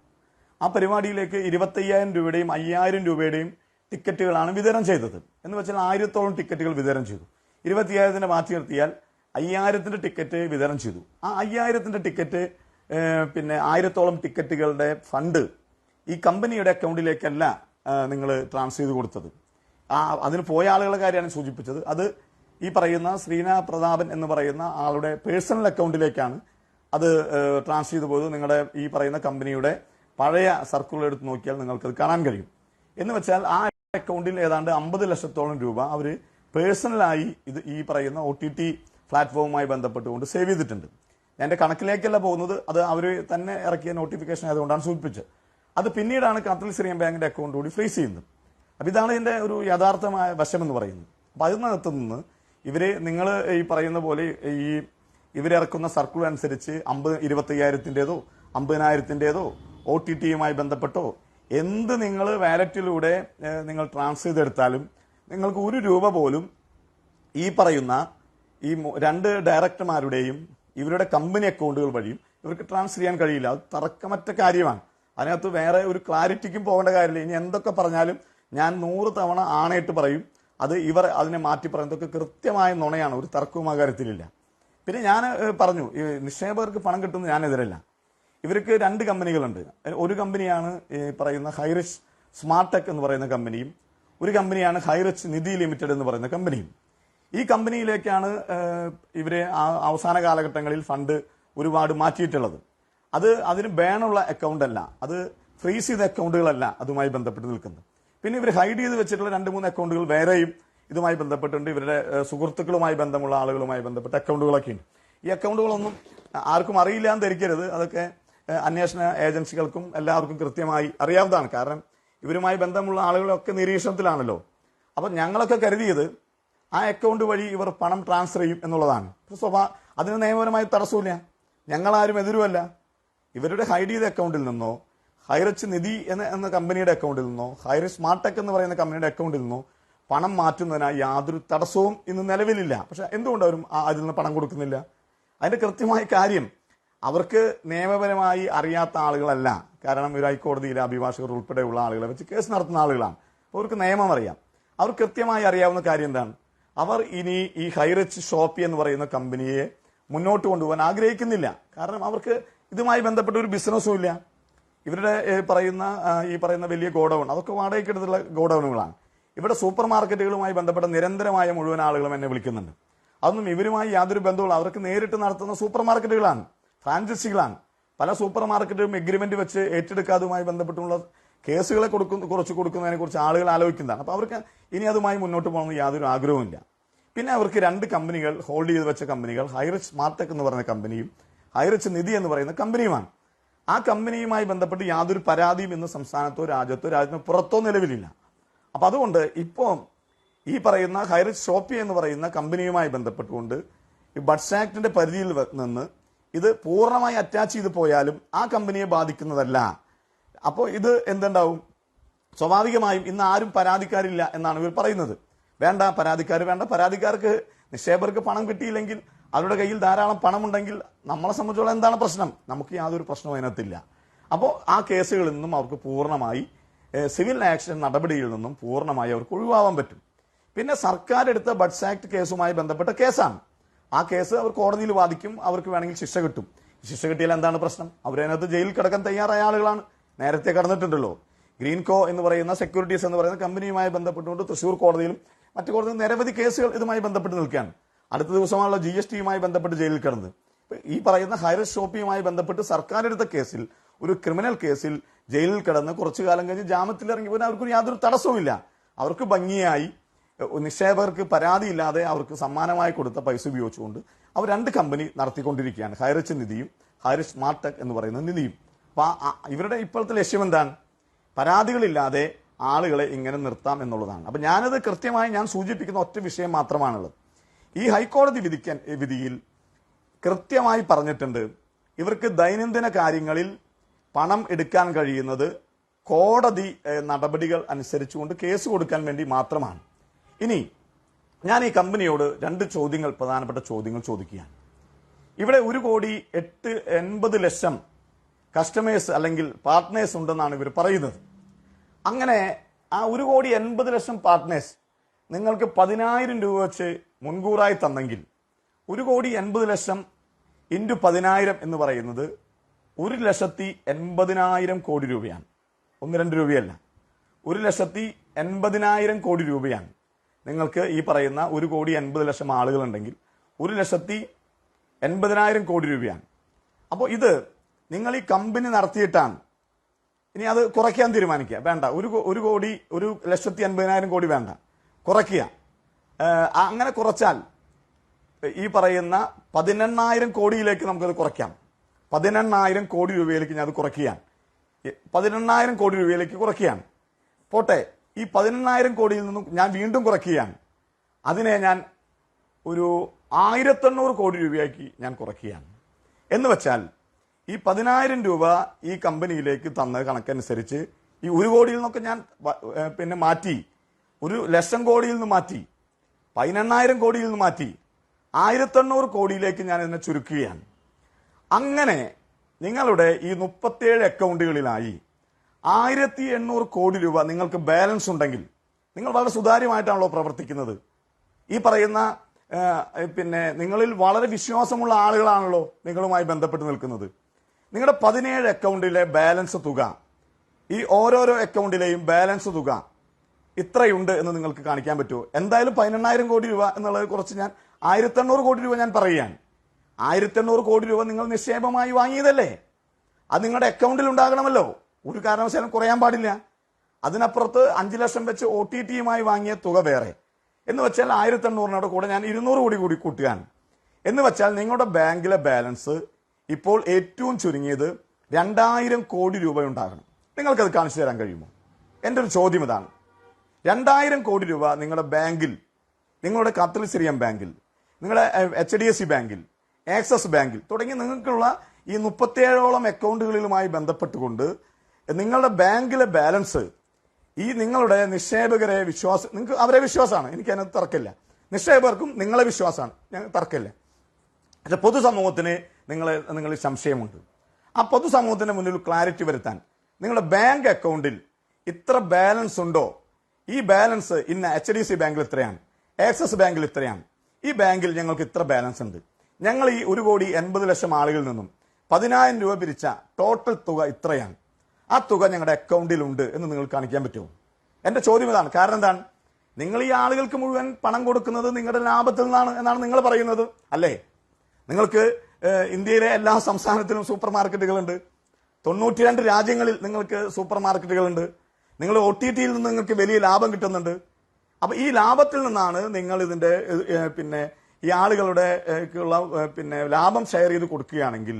A: ആ പരിപാടിയിലേക്ക് ഇരുപത്തയ്യായിരം രൂപയുടെയും അയ്യായിരം രൂപയുടെയും ടിക്കറ്റുകളാണ് വിതരണം ചെയ്തത്. എന്ന് വെച്ചാൽ ആയിരത്തോളം ടിക്കറ്റുകൾ വിതരണം ചെയ്തു. ഇരുപത്തിയായിരത്തിന്റെ മാറ്റി നിർത്തിയാൽ അയ്യായിരത്തിന്റെ ടിക്കറ്റ് വിതരണം ചെയ്തു. ആ അയ്യായിരത്തിന്റെ ടിക്കറ്റ് പിന്നെ ആയിരത്തോളം ടിക്കറ്റുകളുടെ ഫണ്ട് ഈ കമ്പനിയുടെ അക്കൗണ്ടിലേക്കല്ല നിങ്ങൾ ട്രാൻസ്ഫർ ചെയ്ത് കൊടുത്തത്. ആ അതിന് പോയ ആളുകളുടെ കാര്യമാണ് സൂചിപ്പിച്ചത്. അത് ഈ പറയുന്ന ശ്രീന പ്രതാപൻ എന്ന് പറയുന്ന ആളുടെ പേഴ്സണൽ അക്കൗണ്ടിലേക്കാണ് അത് ട്രാൻസ്ഫർ ചെയ്തു പോയത്. നിങ്ങളുടെ ഈ പറയുന്ന കമ്പനിയുടെ പഴയ സർക്കുലർ എടുത്ത് നോക്കിയാൽ നിങ്ങൾക്കത് കാണാൻ കഴിയും. എന്ന് വെച്ചാൽ ആ അക്കൗണ്ടിൽ ഏതാണ്ട് അമ്പത് ലക്ഷത്തോളം രൂപ അവർ പേഴ്സണലായി ഇത് ഈ പറയുന്ന ഒ ടി ടി പ്ലാറ്റ്ഫോമുമായി ബന്ധപ്പെട്ടുകൊണ്ട് സേവ് ചെയ്തിട്ടുണ്ട്. എന്റെ കണക്കിലേക്കല്ല പോകുന്നത്. അത് അവർ തന്നെ ഇറക്കിയ നോട്ടിഫിക്കേഷൻ ആയതുകൊണ്ടാണ് സൂചിപ്പിച്ചത്. അത് പിന്നീടാണ് കാത്തലിക് സിറിയൻ ബാങ്കിന്റെ അക്കൗണ്ട് കൂടി ഫ്രീസ് ചെയ്യുന്നത്. അപ്പൊ ഇതാണ് ഇതിന്റെ ഒരു യഥാർത്ഥമായ വശമെന്ന് പറയുന്നത്. അപ്പൊ അതിനകത്ത് നിന്ന് ഇവർ നിങ്ങൾ ഈ പറയുന്ന പോലെ ഈ ഇവരിറക്കുന്ന സർക്കിൾ അനുസരിച്ച് അമ്പത് ഇരുപത്തയ്യായിരത്തിന്റെതോ അമ്പതിനായിരത്തിന്റെതോ ഒ ടി ടിയുമായി ബന്ധപ്പെട്ടോ എന്ത് നിങ്ങൾ വാലറ്റിലൂടെ നിങ്ങൾ ട്രാൻസ്ഫർ ചെയ്തെടുത്താലും നിങ്ങൾക്ക് ഒരു രൂപ പോലും ഈ പറയുന്ന ഈ രണ്ട് ഡയറക്ടർമാരുടെയും ഇവരുടെ കമ്പനി അക്കൗണ്ടുകൾ വഴിയും ഇവർക്ക് ട്രാൻസ്ഫർ ചെയ്യാൻ കഴിയില്ല. അത് തറക്കമറ്റ കാര്യമാണ്. അതിനകത്ത് വേറെ ഒരു ക്ലാരിറ്റിക്കും പോകേണ്ട കാര്യമില്ല. ഇനി എന്തൊക്കെ പറഞ്ഞാലും ഞാൻ നൂറ് തവണ ആണയിട്ട് പറയും. അത് ഇവർ അതിനെ മാറ്റി പറയുന്നതൊക്കെ കൃത്യമായ നുണയാണ്. ഒരു തർക്കവും ആ കാര്യത്തിലില്ല. പിന്നെ ഞാൻ പറഞ്ഞു നിക്ഷേപകർക്ക് പണം കിട്ടുന്നത് ഞാനെതിരല്ല ഇവർക്ക് രണ്ട് കമ്പനികളുണ്ട്. ഒരു കമ്പനിയാണ് പറയുന്ന ഹൈറിച്ച് സ്മാർട്ട് ടെക് എന്ന് പറയുന്ന കമ്പനിയും ഒരു കമ്പനിയാണ് ഹൈറിച്ച് നിധി ലിമിറ്റഡ് എന്ന് പറയുന്ന കമ്പനിയും. ഈ കമ്പനിയിലേക്കാണ് ഇവരെ അവസാന കാലഘട്ടങ്ങളിൽ ഫണ്ട് ഒരുപാട് മാറ്റിയിട്ടുള്ളത്. അത് അതിന് ബാനുള്ള അക്കൗണ്ട് അല്ല അത് ഫ്രീസ് ചെയ്ത അക്കൗണ്ടുകളല്ല അതുമായി ബന്ധപ്പെട്ട് നിൽക്കുന്നത്. പിന്നെ ഇവർ ഹൈഡ് ചെയ്ത് വെച്ചിട്ടുള്ള രണ്ട് മൂന്ന് അക്കൗണ്ടുകൾ വേറെയും ഇതുമായി ബന്ധപ്പെട്ടുണ്ട്. ഇവരുടെ സുഹൃത്തുക്കളുമായി ബന്ധമുള്ള ആളുകളുമായി ബന്ധപ്പെട്ട അക്കൗണ്ടുകളൊക്കെ ഉണ്ട്. ഈ അക്കൗണ്ടുകളൊന്നും ആർക്കും അറിയില്ല എന്ന് ധരിക്കരുത്. അതൊക്കെ അന്വേഷണ ഏജൻസികൾക്കും എല്ലാവർക്കും കൃത്യമായി അറിയാവുന്നതാണ്. കാരണം ഇവരുമായി ബന്ധമുള്ള ആളുകളൊക്കെ നിരീക്ഷണത്തിലാണല്ലോ. അപ്പം ഞങ്ങളൊക്കെ കരുതിയത് ആ അക്കൗണ്ട് വഴി ഇവർ പണം ട്രാൻസ്ഫർ ചെയ്യും എന്നുള്ളതാണ്. സ്വഭാ അതിന് നിയമപരമായി തടസ്സമില്ല ഞങ്ങളാരും എതിരുമല്ല. ഇവരുടെ ഹൈഡ് ചെയ്ത അക്കൗണ്ടിൽ നിന്നോ ഹൈറച്ച് നിധി എന്ന എന്ന കമ്പനിയുടെ അക്കൗണ്ടിൽ നിന്നോ ഹൈറിച്ച് സ്മാർട്ട് ടെക് എന്ന് പറയുന്ന കമ്പനിയുടെ അക്കൗണ്ടിൽ നിന്നോ പണം മാറ്റുന്നതിനായി യാതൊരു തടസ്സവും ഇന്ന് നിലവിലില്ല. പക്ഷെ എന്തുകൊണ്ട് അവരും അതിൽ നിന്ന് പണം കൊടുക്കുന്നില്ല? അതിന്റെ കൃത്യമായ കാര്യം അവർക്ക് നിയമപരമായി അറിയാത്ത ആളുകളല്ല. കാരണം ഒരു ഹൈക്കോടതിയിലെ അഭിഭാഷകർ ഉൾപ്പെടെയുള്ള ആളുകളെ വെച്ച് കേസ് നടത്തുന്ന ആളുകളാണ്. അപ്പോൾ അവർക്ക് നിയമം അറിയാം. അവർ കൃത്യമായി അറിയാവുന്ന കാര്യം എന്താണ്? അവർ ഇനി ഈ ഹൈറച്ച് ഷോപ്പി എന്ന് പറയുന്ന കമ്പനിയെ മുന്നോട്ട് കൊണ്ടുപോകാൻ ആഗ്രഹിക്കുന്നില്ല. കാരണം അവർക്ക് ഇതുമായി ബന്ധപ്പെട്ട ഒരു ബിസിനസ്സും ഇല്ല. ഇവരുടെ പറയുന്ന ഈ പറയുന്ന വലിയ ഗോഡൌൺ അതൊക്കെ വാടകയ്ക്കെടുത്തുള്ള ഗോഡൌണുകളാണ്. ഇവിടെ സൂപ്പർ മാർക്കറ്റുകളുമായി ബന്ധപ്പെട്ട നിരന്തരമായ മുഴുവൻ ആളുകളും എന്നെ വിളിക്കുന്നുണ്ട്. അതൊന്നും ഇവരുമായി യാതൊരു ബന്ധവും അവർക്ക് നേരിട്ട് നടത്തുന്ന സൂപ്പർ മാർക്കറ്റുകളാണ് ഫ്രാഞ്ചൈസികളാണ്. പല സൂപ്പർ മാർക്കറ്റും എഗ്രിമെന്റ് വെച്ച് ഏറ്റെടുക്കാതുമായി ബന്ധപ്പെട്ടുള്ള കേസുകളെ കൊടുക്കുന്ന കുറച്ച് കൊടുക്കുന്നതിനെ കുറിച്ച് ആളുകൾ ആലോചിക്കുന്നതാണ്. അപ്പൊ അവർക്ക് ഇനി അതുമായി മുന്നോട്ട് പോകണമെന്ന് യാതൊരു ആഗ്രഹവുമില്ല പിന്നെ അവർക്ക് രണ്ട് കമ്പനികൾ ഹോൾഡ് ചെയ്ത് വെച്ച കമ്പനികൾ ഹൈറിച്ച് സ്മാർട്ടെക് എന്ന് പറയുന്ന കമ്പനിയും ഹൈറിച്ച് നിധി എന്ന് പറയുന്ന കമ്പനിയുമാണ്. ആ കമ്പനിയുമായി ബന്ധപ്പെട്ട് യാതൊരു പരാതിയും ഇന്ന് സംസ്ഥാനത്തോ രാജ്യത്തോ രാജ്യത്തിന് പുറത്തോ നിലവിലില്ല. അപ്പൊ അതുകൊണ്ട് ഇപ്പോൾ ഈ പറയുന്ന ഹൈറിച്ച് ഷോപ്പി എന്ന് പറയുന്ന കമ്പനിയുമായി ബന്ധപ്പെട്ടുകൊണ്ട് ഈ ബഡ്സ് ആക്ടിന്റെ പരിധിയിൽ നിന്ന് ഇത് പൂർണമായി അറ്റാച്ച് ചെയ്ത് പോയാലും ആ കമ്പനിയെ ബാധിക്കുന്നതല്ല. അപ്പോൾ ഇത് എന്തുണ്ടാവും? സ്വാഭാവികമായും ഇന്ന് ആരും പരാതിക്കാരില്ല എന്നാണ് ഇവർ പറയുന്നത്. വേണ്ട പരാതിക്കാർ വേണ്ട. പരാതിക്കാർക്ക് നിക്ഷേപകർക്ക് പണം കിട്ടിയില്ലെങ്കിൽ അവരുടെ കയ്യിൽ ധാരാളം പണമുണ്ടെങ്കിൽ നമ്മളെ സംബന്ധിച്ചോളം എന്താണ് പ്രശ്നം? നമുക്ക് യാതൊരു പ്രശ്നവും അതിനകത്തില്ല. അപ്പോൾ ആ കേസുകളിൽ നിന്നും അവർക്ക് പൂർണമായി സിവിൽ ആക്ഷൻ നടപടിയിൽ നിന്നും പൂർണമായി അവർക്ക് ഒഴിവാവാൻ പറ്റും. പിന്നെ സർക്കാർ എടുത്ത ബഡ്സ് ആക്ട് കേസുമായി ബന്ധപ്പെട്ട കേസാണ്. ആ കേസ് അവർ കോടതിയിൽ വാദിക്കും അവർക്ക് വേണമെങ്കിൽ ശിക്ഷ കിട്ടും. ശിക്ഷ കിട്ടിയാൽ എന്താണ് പ്രശ്നം? അവരതിനകത്ത് ജയിലിൽ കിടക്കാൻ തയ്യാറായ ആളുകളാണ്. നേരത്തെ കടന്നിട്ടുണ്ടല്ലോ. ഗ്രീൻകോ എന്ന് പറയുന്ന സെക്യൂരിറ്റീസ് എന്ന് പറയുന്ന കമ്പനിയുമായി ബന്ധപ്പെട്ടുകൊണ്ട് തൃശൂർ കോടതിയിലും മറ്റു കോടതിയിൽ നിരവധി കേസുകൾ ഇതുമായി ബന്ധപ്പെട്ട് നിൽക്കുകയാണ്. അടുത്ത ദിവസമാണല്ലോ ജി എസ് ടിയുമായി ബന്ധപ്പെട്ട് ജയിലിൽ കിടന്നത് ഈ പറയുന്ന ഹൈറസ് ഷോപ്പിയുമായി ബന്ധപ്പെട്ട് സർക്കാർ എടുത്ത കേസിൽ ഒരു ക്രിമിനൽ കേസിൽ ജയിലിൽ കിടന്ന് കുറച്ചു കാലം കഴിഞ്ഞ് ജാമ്യത്തിൽ ഇറങ്ങി പോകാൻ അവർക്ക് യാതൊരു തടസ്സവുമില്ല. അവർക്ക് ഭംഗിയായി നിക്ഷേപകർക്ക് പരാതിയില്ലാതെ അവർക്ക് സമ്മാനമായി കൊടുത്ത പൈസ ഉപയോഗിച്ചുകൊണ്ട് അവർ രണ്ട് കമ്പനി നടത്തിക്കൊണ്ടിരിക്കുകയാണ്. ഹൈറിച്ച് നിധിയും ഹൈറിച്ച് സ്മാർട്ട് ടെക് എന്ന് പറയുന്ന നിധിയും. ഇവരുടെ ഇപ്പോഴത്തെ ലക്ഷ്യം എന്താണ്? പരാതികളില്ലാതെ ആളുകളെ ഇങ്ങനെ നിർത്താം എന്നുള്ളതാണ്. അപ്പൊ ഞാനത് കൃത്യമായി ഞാൻ സൂചിപ്പിക്കുന്ന ഒറ്റ വിഷയം മാത്രമാണുള്ളത്. ഈ ഹൈക്കോടതി വിധിക്കാൻ വിധിയിൽ കൃത്യമായി പറഞ്ഞിട്ടുണ്ട് ഇവർക്ക് ദൈനംദിന കാര്യങ്ങളിൽ പണം എടുക്കാൻ കഴിയുന്നത് കോടതി നടപടികൾ അനുസരിച്ചുകൊണ്ട് കേസ് കൊടുക്കാൻ വേണ്ടി മാത്രമാണ്. ഇനി ഞാൻ ഈ കമ്പനിയോട് രണ്ട് ചോദ്യങ്ങൾ പ്രധാനപ്പെട്ട ചോദ്യങ്ങൾ ചോദിക്കുകയാണ്. ഇവിടെ ഒരു കോടി എട്ട് എൺപത് ലക്ഷം കസ്റ്റമേഴ്സ് അല്ലെങ്കിൽ പാർട്ട്നേഴ്സ് ഉണ്ടെന്നാണ് ഇവർ പറയുന്നത്. അങ്ങനെ ആ ഒരു കോടി എൺപത് ലക്ഷം പാർട്ട്നേഴ്സ് നിങ്ങൾക്ക് പതിനായിരം രൂപ വെച്ച് മുൻകൂറായി തന്നെങ്കിൽ ഒരു കോടി എൺപത് ലക്ഷം ഇന്റു പതിനായിരം എന്ന് പറയുന്നത് ഒരു ലക്ഷത്തി എൺപതിനായിരം കോടി രൂപയാണ്. ഒന്ന് രണ്ട് രൂപയല്ല. ഒരു ലക്ഷത്തി എൺപതിനായിരം കോടി രൂപയാണ്. നിങ്ങൾക്ക് ഈ പറയുന്ന ഒരു കോടി എൺപത് ലക്ഷം ആളുകളുണ്ടെങ്കിൽ ഒരു ലക്ഷത്തി എൺപതിനായിരം കോടി രൂപയാണ്. അപ്പോൾ ഇത് നിങ്ങൾ ഈ കമ്പനി നടത്തിയിട്ടാണ്. ഇനി അത് കുറയ്ക്കാൻ തീരുമാനിക്കുക. വേണ്ട. ഒരു ഒരു കോടി ഒരു ലക്ഷത്തി അൻപതിനായിരം കോടി വേണ്ട. കുറയ്ക്കുക. അങ്ങനെ കുറച്ചാൽ ഈ പറയുന്ന പതിനെണ്ണായിരം കോടിയിലേക്ക് നമുക്കത് കുറയ്ക്കാം. പതിനെണ്ണായിരം കോടി രൂപയിലേക്ക് ഞാൻ അത് കുറയ്ക്കുകയാണ്. പതിനെണ്ണായിരം കോടി രൂപയിലേക്ക് കുറയ്ക്കുകയാണ്. പോട്ടെ. ഈ പതിനെണ്ണായിരം കോടിയിൽ നിന്നും ഞാൻ വീണ്ടും കുറയ്ക്കുകയാണ്. അതിനെ ഞാൻ ഒരു ആയിരത്തെണ്ണൂറ് കോടി രൂപയാക്കി ഞാൻ കുറയ്ക്കുകയാണ്. എന്ന് വെച്ചാൽ ഈ പതിനായിരം രൂപ ഈ കമ്പനിയിലേക്ക് തന്ന കണക്കനുസരിച്ച് ഈ ഒരു കോടിയിൽ നിന്നൊക്കെ ഞാൻ പിന്നെ മാറ്റി. ഒരു ലക്ഷം കോടിയിൽ നിന്ന് മാറ്റി. പതിനെണ്ണായിരം കോടിയിൽ നിന്ന് മാറ്റി. ആയിരത്തെണ്ണൂറ് കോടിയിലേക്ക് ഞാൻ ഇതിനെ ചുരുക്കുകയാണ്. അങ്ങനെ നിങ്ങളുടെ ഈ മുപ്പത്തിയേഴ് അക്കൗണ്ടുകളിലായി ആയിരത്തി എണ്ണൂറ് കോടി രൂപ നിങ്ങൾക്ക് ബാലൻസ് ഉണ്ടെങ്കിൽ നിങ്ങൾ വളരെ സുതാര്യമായിട്ടാണല്ലോ പ്രവർത്തിക്കുന്നത്. ഈ പറയുന്ന പിന്നെ നിങ്ങളിൽ വളരെ വിശ്വാസമുള്ള ആളുകളാണല്ലോ നിങ്ങളുമായി ബന്ധപ്പെട്ട് നിൽക്കുന്നത്. നിങ്ങളുടെ പതിനേഴ് അക്കൗണ്ടിലെ ബാലൻസ് തുക ഈ ഓരോരോ അക്കൗണ്ടിലെയും ബാലൻസ് തുക ഇത്രയുണ്ട് എന്ന് നിങ്ങൾക്ക് കാണിക്കാൻ പറ്റുമോ? എന്തായാലും പതിനെണ്ണായിരം കോടി രൂപ എന്നുള്ളത് കുറച്ച് ഞാൻ ആയിരത്തെണ്ണൂറ് കോടി രൂപ ഞാൻ പറയുകയാണ്. ആയിരത്തെണ്ണൂറ് കോടി രൂപ നിങ്ങൾ നിക്ഷേപമായി വാങ്ങിയതല്ലേ? അത് നിങ്ങളുടെ അക്കൗണ്ടിൽ ഉണ്ടാകണമല്ലോ. ഒരു കാരണവശാലും കുറയാൻ പാടില്ല. അതിനപ്പുറത്ത് അഞ്ചു ലക്ഷം വെച്ച് ഒ ടി ടിയുമായി വാങ്ങിയ തുക വേറെ. എന്ന് വെച്ചാൽ ആയിരത്തി എണ്ണൂറിനോട് കൂടെ ഞാൻ ഇരുന്നൂറ് കോടി കൂടി കൂട്ടുകയാണ്. എന്ന് വെച്ചാൽ നിങ്ങളുടെ ബാങ്കിലെ ബാലൻസ് ഇപ്പോൾ ഏറ്റവും ചുരുങ്ങിയത് രണ്ടായിരം കോടി രൂപ ഉണ്ടാകണം നിങ്ങൾക്കത് കാണിച്ചു തരാൻ കഴിയുമോ? എന്റെ ഒരു ചോദ്യം ഇതാണ്. രണ്ടായിരം കോടി രൂപ നിങ്ങളുടെ ബാങ്കിൽ നിങ്ങളുടെ കത്തൽ സിറിയം ബാങ്കിൽ നിങ്ങളുടെ എച്ച് ഡി എസ് സി ബാങ്കിൽ ആക്സസ് ബാങ്കിൽ തുടങ്ങി നിങ്ങൾക്കുള്ള ഈ മുപ്പത്തേഴോളം അക്കൗണ്ടുകളിലുമായി ബന്ധപ്പെട്ടുകൊണ്ട് നിങ്ങളുടെ ബാങ്കിലെ ബാലൻസ് ഈ നിങ്ങളുടെ നിക്ഷേപകരെ വിശ്വാസം നിങ്ങൾക്ക് അവരെ വിശ്വാസമാണ്. എനിക്ക് അതിനകത്ത് തർക്കമില്ല. നിക്ഷേപകർക്കും നിങ്ങളെ വിശ്വാസമാണ്. ഞങ്ങൾ തർക്കമില്ല. പക്ഷെ പൊതുസമൂഹത്തിന് നിങ്ങളെ നിങ്ങളിൽ സംശയമുണ്ട്. ആ പൊതുസമൂഹത്തിന് മുന്നിൽ ക്ലാരിറ്റി വരുത്താൻ. നിങ്ങളുടെ ബാങ്ക് അക്കൗണ്ടിൽ ഇത്ര ബാലൻസ് ഉണ്ടോ? ഈ ബാലൻസ് ഇന്ന് എച്ച് ഡി സി ബാങ്കിൽ ഇത്രയാണ്. ആക്സിസ് ബാങ്കിൽ ഇത്രയാണ്. ഈ ബാങ്കിൽ ഞങ്ങൾക്ക് ഇത്ര ബാലൻസ് ഉണ്ട്. ഞങ്ങൾ ഈ ഒരു കോടി എൺപത് ലക്ഷം ആളുകളിൽ നിന്നും പതിനായിരം രൂപ പിരിച്ച ടോട്ടൽ തുക ഇത്രയാണ്. ആ തുക ഞങ്ങളുടെ അക്കൗണ്ടിലുണ്ട് എന്ന് നിങ്ങൾ കാണിക്കാൻ പറ്റുമോ? എന്റെ ചോദ്യം ഇതാണ്. കാരണം എന്താണ്? നിങ്ങൾ ഈ ആളുകൾക്ക് മുഴുവൻ പണം കൊടുക്കുന്നത് നിങ്ങളുടെ ലാഭത്തിൽ നിന്നാണ് എന്നാണ് നിങ്ങൾ പറയുന്നത്. അല്ലേ? നിങ്ങൾക്ക് ഇന്ത്യയിലെ എല്ലാ സംസ്ഥാനത്തിലും സൂപ്പർ മാർക്കറ്റുകളുണ്ട് തൊണ്ണൂറ്റിരണ്ട് രാജ്യങ്ങളിൽ നിങ്ങൾക്ക് സൂപ്പർ മാർക്കറ്റുകളുണ്ട് നിങ്ങൾ ഒ ടി ടിയിൽ നിന്ന് നിങ്ങൾക്ക് വലിയ ലാഭം കിട്ടുന്നുണ്ട്. അപ്പൊ ഈ ലാഭത്തിൽ നിന്നാണ് നിങ്ങൾ ഇതിന്റെ പിന്നെ ഈ ആളുകളുടെ ഉള്ള പിന്നെ ലാഭം ഷെയർ ചെയ്ത് കൊടുക്കുകയാണെങ്കിൽ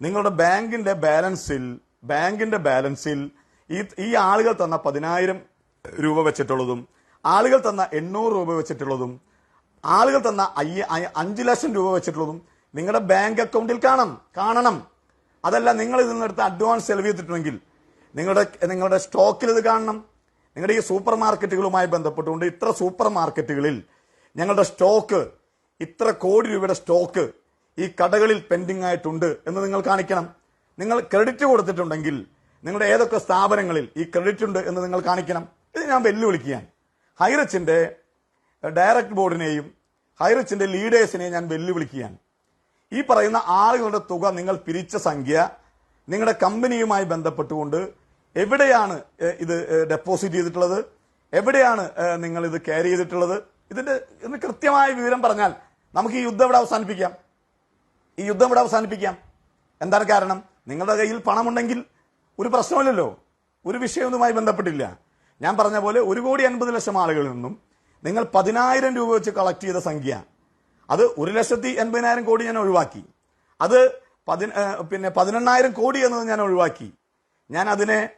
A: നിങ്ങളുടെ ബാങ്കിന്റെ ബാലൻസിൽ ബാങ്കിന്റെ ബാലൻസിൽ ഈ ഈ ആളുകൾ തന്ന പതിനായിരം രൂപ വെച്ചിട്ടുള്ളതും ആളുകൾ തന്ന എണ്ണൂറ് രൂപ വെച്ചിട്ടുള്ളതും ആളുകൾ തന്ന അയ്യ അയ- അഞ്ച് ലക്ഷം രൂപ വെച്ചിട്ടുള്ളതും നിങ്ങളുടെ ബാങ്ക് അക്കൗണ്ടിൽ കാണണം. കാണണം. അതല്ല നിങ്ങൾ ഇതിൽ നിന്നെടുത്ത് അഡ്വാൻസ് ചെലവ് ചെയ്തിട്ടുണ്ടെങ്കിൽ നിങ്ങളുടെ നിങ്ങളുടെ സ്റ്റോക്കിൽ ഇത് കാണണം. നിങ്ങളുടെ ഈ സൂപ്പർ മാർക്കറ്റുകളുമായി ബന്ധപ്പെട്ടുകൊണ്ട് ഇത്ര സൂപ്പർ മാർക്കറ്റുകളിൽ ഞങ്ങളുടെ സ്റ്റോക്ക് ഇത്ര കോടി രൂപയുടെ സ്റ്റോക്ക് ഈ കടകളിൽ പെൻഡിംഗ് ആയിട്ടുണ്ട് എന്ന് നിങ്ങൾ കാണിക്കണം. നിങ്ങൾ ക്രെഡിറ്റ് കൊടുത്തിട്ടുണ്ടെങ്കിൽ നിങ്ങളുടെ ഏതൊക്കെ സ്ഥാപനങ്ങളിൽ ഈ ക്രെഡിറ്റ് ഉണ്ട് എന്ന് നിങ്ങൾ കാണിക്കണം. ഇത് ഞാൻ വെല്ലുവിളിക്കുകയാണ്. ഹൈറച്ചിന്റെ ഡയറക്ട് ബോർഡിനെയും ഹൈറച്ചിന്റെ ലീഡേഴ്സിനെയും ഞാൻ വെല്ലുവിളിക്കുകയാണ്. ഈ പറയുന്ന ആളുകളുടെ തുക നിങ്ങൾ പിരിച്ച സംഖ്യ നിങ്ങളുടെ കമ്പനിയുമായി ബന്ധപ്പെട്ടുകൊണ്ട് എവിടെയാണ് ഇത് ഡെപ്പോസിറ്റ് ചെയ്തിട്ടുള്ളത്? എവിടെയാണ് നിങ്ങൾ ഇത് ക്യാരി ചെയ്തിട്ടുള്ളത്? ഇതിന്റെ ഇതിന് കൃത്യമായ വിവരം പറഞ്ഞാൽ നമുക്ക് ഈ യുദ്ധം ഇവിടെ അവസാനിപ്പിക്കാം. ഈ യുദ്ധം ഇവിടെ അവസാനിപ്പിക്കാം. എന്താണ് കാരണം? നിങ്ങളുടെ കയ്യിൽ പണമുണ്ടെങ്കിൽ ഒരു പ്രശ്നമില്ലല്ലോ. ഒരു വിഷയവുമായി ബന്ധപ്പെട്ടില്ല. ഞാൻ പറഞ്ഞ പോലെ ഒരു കോടി അൻപത് ലക്ഷം ആളുകളിൽ നിന്നും നിങ്ങൾ പതിനായിരം രൂപ വെച്ച് കളക്ട് ചെയ്ത സംഖ്യ അത് ഒരു ലക്ഷത്തി എൺപതിനായിരം കോടി ഞാൻ ഒഴിവാക്കി. അത് പതി- പിന്നെ പതിനെണ്ണായിരം കോടി എന്നത് ഞാൻ ഒഴിവാക്കി. ഞാൻ അതിനെ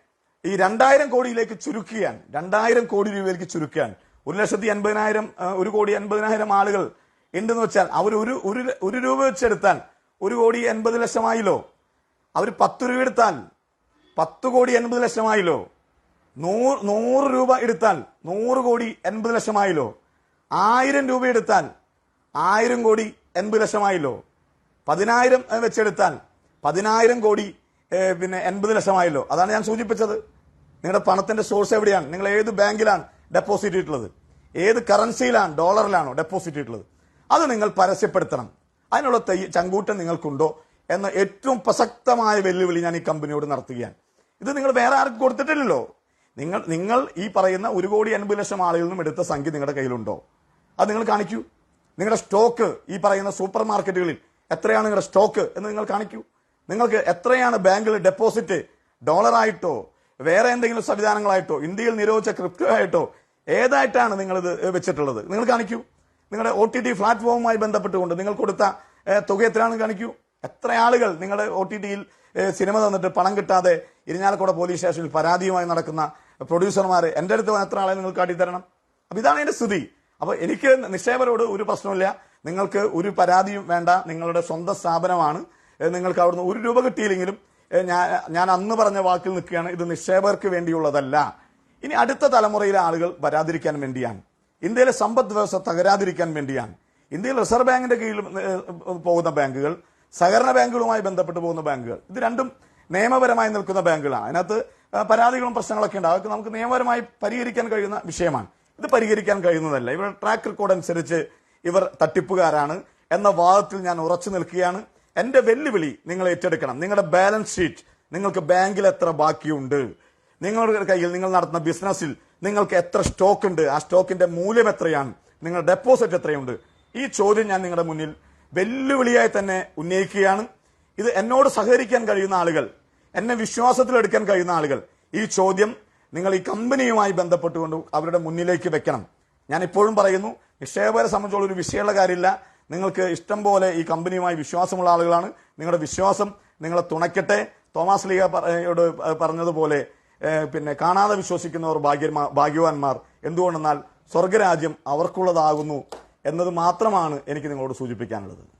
A: ഈ രണ്ടായിരം കോടിയിലേക്ക് ചുരുക്കുകയാണ്. രണ്ടായിരം കോടി രൂപയിലേക്ക് ചുരുക്കുകയാണ്. ഒരു ലക്ഷത്തി എൺപതിനായിരം ഒരു കോടി എൺപതിനായിരം ആളുകൾ ഉണ്ടെന്ന് വെച്ചാൽ അവർ ഒരു ഒരു ഒരു രൂപ വെച്ചെടുത്താൽ ഒരു കോടി എൺപത് ലക്ഷമായില്ലോ. അവർ പത്ത് രൂപ എടുത്താൽ പത്ത് കോടി എൺപത് ലക്ഷമായില്ലോ. നൂറ് നൂറ് രൂപ എടുത്താൽ നൂറ് കോടി എൺപത് ലക്ഷമായില്ലോ. ആയിരം രൂപ എടുത്താൽ ആയിരം കോടി എൺപത് ലക്ഷമായല്ലോ. പതിനായിരം വെച്ചെടുത്താൽ പതിനായിരം കോടി പിന്നെ എൺപത് ലക്ഷമായല്ലോ. അതാണ് ഞാൻ സൂചിപ്പിച്ചത്. നിങ്ങളുടെ പണത്തിന്റെ സോഴ്സ് എവിടെയാണ്? നിങ്ങൾ ഏത് ബാങ്കിലാണ് ഡെപ്പോസിറ്റ് ഇട്ടുള്ളത് ഏത് കറൻസിയിലാണ് ഡോളറിലാണോ ഡെപ്പോസിറ്റ് ഇട്ടുള്ളത് അത് നിങ്ങൾ പരസ്യപ്പെടുത്തണം. അതിനുള്ള തയ്യ ചങ്കൂട്ടം നിങ്ങൾക്കുണ്ടോ? എന്ന ഏറ്റവും പ്രസക്തമായ വെല്ലുവിളി ഞാൻ ഈ കമ്പനിയോട് നടത്തുകയാണ്. ഇത് നിങ്ങൾ വേറെ ആർക്കും കൊടുത്തിട്ടില്ലല്ലോ. നിങ്ങൾ നിങ്ങൾ ഈ പറയുന്ന ഒരു കോടി എൺപത് ലക്ഷം ആളുകളിൽ നിന്നും എടുത്ത സംഖ്യ നിങ്ങളുടെ കയ്യിലുണ്ടോ? അത് നിങ്ങൾ കാണിക്കൂ. നിങ്ങളുടെ സ്റ്റോക്ക് ഈ പറയുന്ന സൂപ്പർ മാർക്കറ്റുകളിൽ എത്രയാണ് നിങ്ങളുടെ സ്റ്റോക്ക് എന്ന് നിങ്ങൾ കാണിക്കൂ. നിങ്ങൾക്ക് എത്രയാണ് ബാങ്കിൽ ഡെപ്പോസിറ്റ് ഡോളറായിട്ടോ വേറെ എന്തെങ്കിലും സംവിധാനങ്ങളായിട്ടോ ഇന്ത്യയിൽ നിരോധിച്ച ക്രിപ്റ്റോ ആയിട്ടോ ഏതായിട്ടാണ് നിങ്ങളിത് വെച്ചിട്ടുള്ളത്? നിങ്ങൾ കാണിക്കൂ. നിങ്ങളുടെ ഒ ടി ടി പ്ലാറ്റ്ഫോമുമായി ബന്ധപ്പെട്ടുകൊണ്ട് നിങ്ങൾ കൊടുത്ത തുക എത്രയാണെന്ന് കാണിക്കൂ. എത്ര ആളുകൾ നിങ്ങളുടെ ഒ ടി ടിയിൽ സിനിമ തന്നിട്ട് പണം കിട്ടാതെ ഇരിഞ്ഞാലക്കുട പോലീസ് സ്റ്റേഷനിൽ പരാതിയുമായി നടക്കുന്ന പ്രൊഡ്യൂസർമാർ എന്റെ അടുത്ത് എത്ര ആളെ നിങ്ങൾ കാട്ടിത്തരണം? അപ്പൊ ഇതാണ് എന്റെ സ്ഥിതി. അപ്പൊ എനിക്ക് നിക്ഷേപരോട് ഒരു പ്രശ്നമില്ല നിങ്ങൾക്ക് ഒരു പരാതിയും വേണ്ട. നിങ്ങളുടെ സ്വന്തം സ്ഥാപനമാണ്. നിങ്ങൾക്ക് അവിടുന്ന് ഒരു രൂപ കിട്ടിയില്ലെങ്കിലും ഞാൻ ഞാൻ അന്ന് പറഞ്ഞ വാക്കിൽ നിൽക്കുകയാണ്. ഇത് നിക്ഷേപകർക്ക് വേണ്ടിയുള്ളതല്ല. ഇനി അടുത്ത തലമുറയിലെ ആളുകൾ വരാതിരിക്കാൻ വേണ്ടിയാണ്. ഇന്ത്യയിലെ സമ്പദ് വ്യവസ്ഥ തകരാതിരിക്കാൻ വേണ്ടിയാണ്. ഇന്ത്യയിൽ റിസർവ് ബാങ്കിന്റെ കീഴിൽ പോകുന്ന ബാങ്കുകൾ സഹകരണ ബാങ്കുകളുമായി ബന്ധപ്പെട്ട് പോകുന്ന ബാങ്കുകൾ ഇത് രണ്ടും നിയമപരമായി നിൽക്കുന്ന ബാങ്കുകളാണ്. അതിനകത്ത് പരാതികളും പ്രശ്നങ്ങളൊക്കെ ഉണ്ട്. അതൊക്കെ നമുക്ക് നിയമപരമായി പരിഹരിക്കാൻ കഴിയുന്ന വിഷയമാണ്. ഇത് പരിഹരിക്കാൻ കഴിയുന്നതല്ല. ഇവരുടെ ട്രാക്ക് റെക്കോർഡ് അനുസരിച്ച് ഇവർ തട്ടിപ്പുകാരാണ് എന്ന വാദത്തിൽ ഞാൻ ഉറച്ചു നിൽക്കുകയാണ്. എന്റെ വെല്ലുവിളി നിങ്ങൾ ഏറ്റെടുക്കണം. നിങ്ങളുടെ ബാലൻസ് ഷീറ്റ് നിങ്ങൾക്ക് ബാങ്കിൽ എത്ര ബാക്കിയുണ്ട്? നിങ്ങളുടെ കയ്യിൽ നിങ്ങൾ നടത്തുന്ന ബിസിനസ്സിൽ നിങ്ങൾക്ക് എത്ര സ്റ്റോക്ക് ഉണ്ട്? ആ സ്റ്റോക്കിന്റെ മൂല്യം എത്രയാണ്? നിങ്ങളുടെ ഡെപ്പോസിറ്റ് എത്രയുണ്ട്? ഈ ചോദ്യം ഞാൻ നിങ്ങളുടെ മുന്നിൽ വെല്ലുവിളിയായി തന്നെ ഉന്നയിക്കുകയാണ്. ഇത് എന്നോട് സഹകരിക്കാൻ കഴിയുന്ന ആളുകൾ എന്നെ വിശ്വാസത്തിലെടുക്കാൻ കഴിയുന്ന ആളുകൾ ഈ ചോദ്യം നിങ്ങൾ ഈ കമ്പനിയുമായി ബന്ധപ്പെട്ടുകൊണ്ട് അവരുടെ മുന്നിലേക്ക് വെക്കണം. ഞാൻ ഇപ്പോഴും പറയുന്നു നിക്ഷേപകരെ സംബന്ധിച്ചുള്ള ഒരു വിഷയമുള്ള കാര്യമില്ല. നിങ്ങൾക്ക് ഇഷ്ടം പോലെ ഈ കമ്പനിയുമായി വിശ്വാസമുള്ള ആളുകളാണ്. നിങ്ങളുടെ വിശ്വാസം നിങ്ങളെ തുണയ്ക്കട്ടെ. തോമസ് പറയോട് പറഞ്ഞതുപോലെ പിന്നെ കാണാതെ വിശ്വസിക്കുന്നവർ ഭാഗ്യന്മാർ ഭാഗ്യവാന്മാർ. എന്തുകൊണ്ടെന്നാൽ സ്വർഗരാജ്യം അവർക്കുള്ളതാകുന്നു എന്നത് മാത്രമാണ് എനിക്ക് നിങ്ങളോട് സൂചിപ്പിക്കാനുള്ളത്.